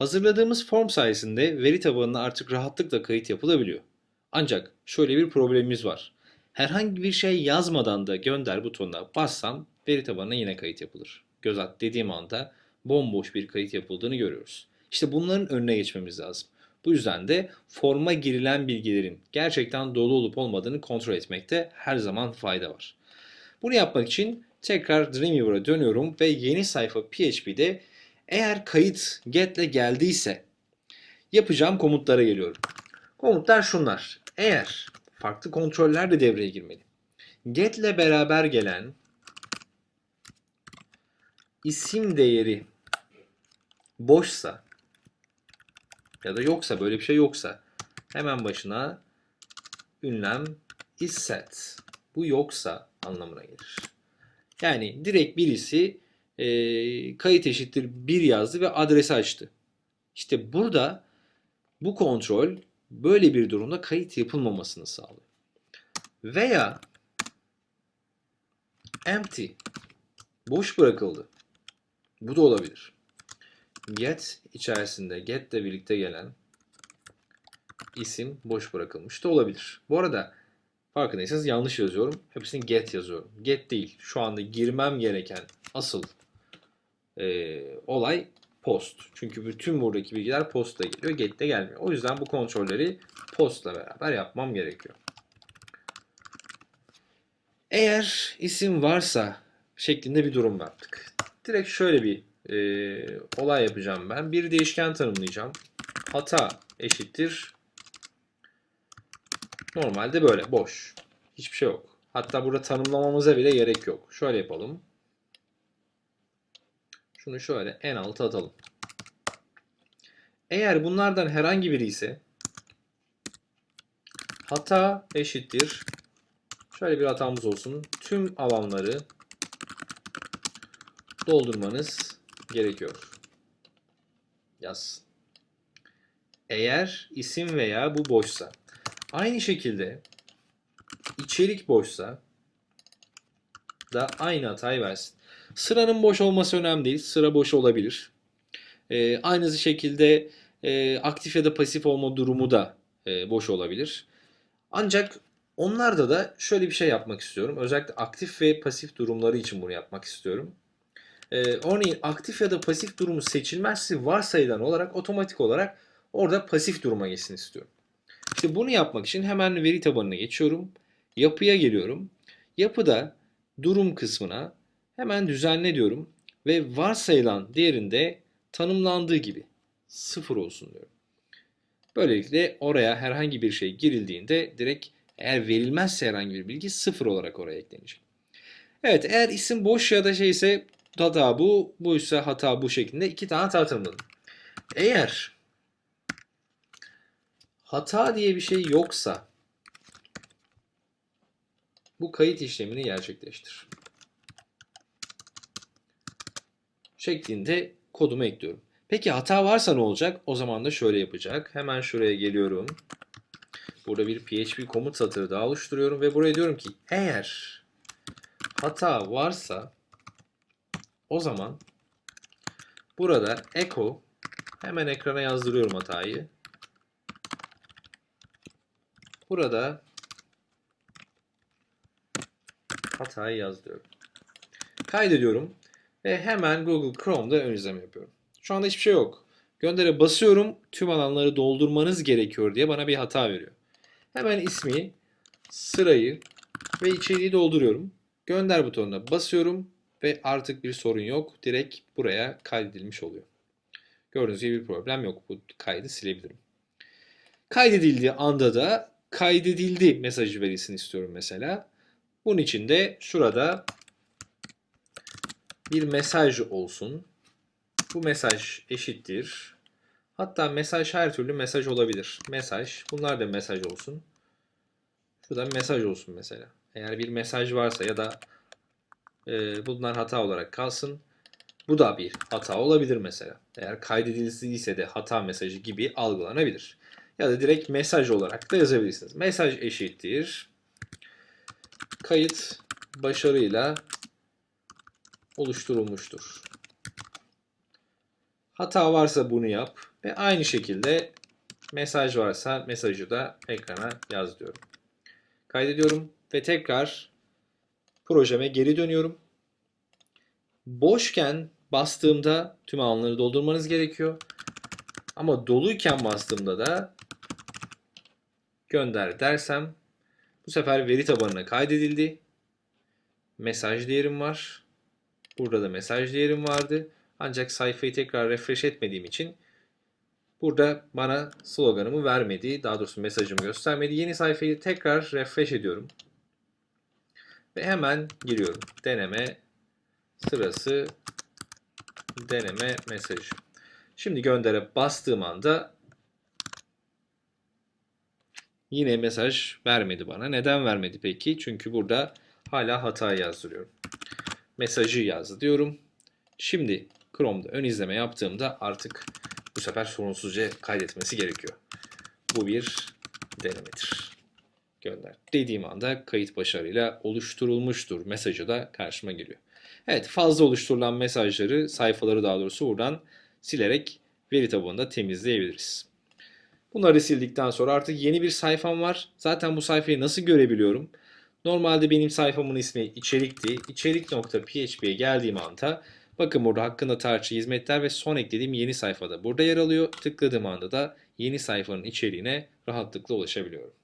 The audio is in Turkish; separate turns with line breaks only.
Hazırladığımız form sayesinde veri tabanına artık rahatlıkla kayıt yapılabiliyor. Ancak şöyle bir problemimiz var. Herhangi bir şey yazmadan da gönder butonuna bassam veri tabanına yine kayıt yapılır. Göz at dediğim anda bomboş bir kayıt yapıldığını görüyoruz. İşte bunların önüne geçmemiz lazım. Bu yüzden de forma girilen bilgilerin gerçekten dolu olup olmadığını kontrol etmekte her zaman fayda var. Bunu yapmak için tekrar Dreamweaver'a dönüyorum ve yeni sayfa PHP'de eğer kayıt get'le geldiyse yapacağım komutlara geliyorum. Komutlar şunlar. Eğer farklı kontroller de devreye girmeli. Get'le beraber gelen isim değeri boşsa ya da yoksa böyle bir şey yoksa hemen başına ünlem is set. Bu yoksa anlamına gelir. Yani direkt birisi e, kayıt eşittir 1 yazdı ve adresi açtı. İşte burada bu kontrol böyle bir durumda kayıt yapılmamasını sağlıyor. Veya empty boş bırakıldı. Bu da olabilir. Get içerisinde get ile birlikte gelen isim boş bırakılmış da olabilir. Bu arada farkındaysanız yanlış yazıyorum. Hepsini get yazıyorum. Get değil. Şu anda girmem gereken asıl e, olay post. Çünkü bütün buradaki bilgiler postla geliyor. Get'te gelmiyor. O yüzden bu kontrolleri postla beraber yapmam gerekiyor. Eğer isim varsa şeklinde bir durum yaptık. Direkt şöyle bir e, olay yapacağım ben. Bir değişken tanımlayacağım. Hata eşittir. Normalde böyle boş. Hiçbir şey yok. Hatta burada tanımlamamıza bile gerek yok. Şöyle yapalım. Şunu şöyle en alta atalım. Eğer bunlardan herhangi biri ise hata eşittir. Şöyle bir hatamız olsun. Tüm alanları doldurmanız gerekiyor. Yaz. Eğer isim veya bu boşsa. Aynı şekilde içerik boşsa da aynı hatayı versin. Sıranın boş olması önemli değil. Sıra boş olabilir. Ee, aynı şekilde e, aktif ya da pasif olma durumu da e, boş olabilir. Ancak onlarda da şöyle bir şey yapmak istiyorum. Özellikle aktif ve pasif durumları için bunu yapmak istiyorum. Ee, örneğin aktif ya da pasif durumu seçilmezse varsayılan olarak otomatik olarak orada pasif duruma geçsin istiyorum. İşte bunu yapmak için hemen veri tabanına geçiyorum. Yapıya geliyorum. Yapıda durum kısmına hemen düzenle diyorum ve varsayılan değerinde tanımlandığı gibi sıfır olsun diyorum. Böylelikle oraya herhangi bir şey girildiğinde direkt eğer verilmezse herhangi bir bilgi sıfır olarak oraya eklenecek. Evet eğer isim boş ya da şeyse hata bu, buysa hata bu şeklinde iki tane tanımladım. Eğer hata diye bir şey yoksa bu kayıt işlemini gerçekleştir. Şeklinde kodumu ekliyorum. Peki hata varsa ne olacak? O zaman da şöyle yapacak. Hemen şuraya geliyorum. Burada bir PHP komut satırı daha oluşturuyorum ve buraya diyorum ki eğer hata varsa o zaman burada echo hemen ekrana yazdırıyorum hatayı. Burada hatayı yazdırıyorum. Kaydediyorum ve hemen Google Chrome'da ön izleme yapıyorum. Şu anda hiçbir şey yok. Göndere basıyorum. Tüm alanları doldurmanız gerekiyor diye bana bir hata veriyor. Hemen ismi, sırayı ve içeriği dolduruyorum. Gönder butonuna basıyorum ve artık bir sorun yok. Direkt buraya kaydedilmiş oluyor. Gördüğünüz gibi bir problem yok. Bu kaydı silebilirim. Kaydedildiği anda da kaydedildi mesajı verilsin istiyorum mesela. Bunun için de şurada bir mesaj olsun. Bu mesaj eşittir. Hatta mesaj her türlü mesaj olabilir. Mesaj. Bunlar da mesaj olsun. Şurada mesaj olsun mesela. Eğer bir mesaj varsa ya da e, bunlar hata olarak kalsın. Bu da bir hata olabilir mesela. Eğer kaydedildiyse de hata mesajı gibi algılanabilir. Ya da direkt mesaj olarak da yazabilirsiniz. Mesaj eşittir. Kayıt başarıyla oluşturulmuştur. Hata varsa bunu yap ve aynı şekilde mesaj varsa mesajı da ekrana yaz diyorum. Kaydediyorum ve tekrar projeme geri dönüyorum. Boşken bastığımda tüm alanları doldurmanız gerekiyor. Ama doluyken bastığımda da gönder dersem bu sefer veri tabanına kaydedildi. Mesaj değerim var. Burada da mesaj değerim vardı. Ancak sayfayı tekrar refresh etmediğim için burada bana sloganımı vermedi. Daha doğrusu mesajımı göstermedi. Yeni sayfayı tekrar refresh ediyorum. Ve hemen giriyorum. Deneme sırası deneme mesajı. Şimdi göndere bastığım anda yine mesaj vermedi bana. Neden vermedi peki? Çünkü burada hala hata yazdırıyorum. Mesajı yazdı diyorum. Şimdi Chrome'da ön izleme yaptığımda artık bu sefer sorunsuzca kaydetmesi gerekiyor. Bu bir denemedir. Gönder. Dediğim anda kayıt başarıyla oluşturulmuştur mesajı da karşıma geliyor. Evet fazla oluşturulan mesajları, sayfaları daha doğrusu buradan silerek veri tabanında temizleyebiliriz. Bunları sildikten sonra artık yeni bir sayfam var. Zaten bu sayfayı nasıl görebiliyorum? Normalde benim sayfamın ismi içerikti. İçerik.php'ye geldiğim anda bakın burada hakkında tarihçi hizmetler ve son eklediğim yeni sayfada burada yer alıyor. Tıkladığım anda da yeni sayfanın içeriğine rahatlıkla ulaşabiliyorum.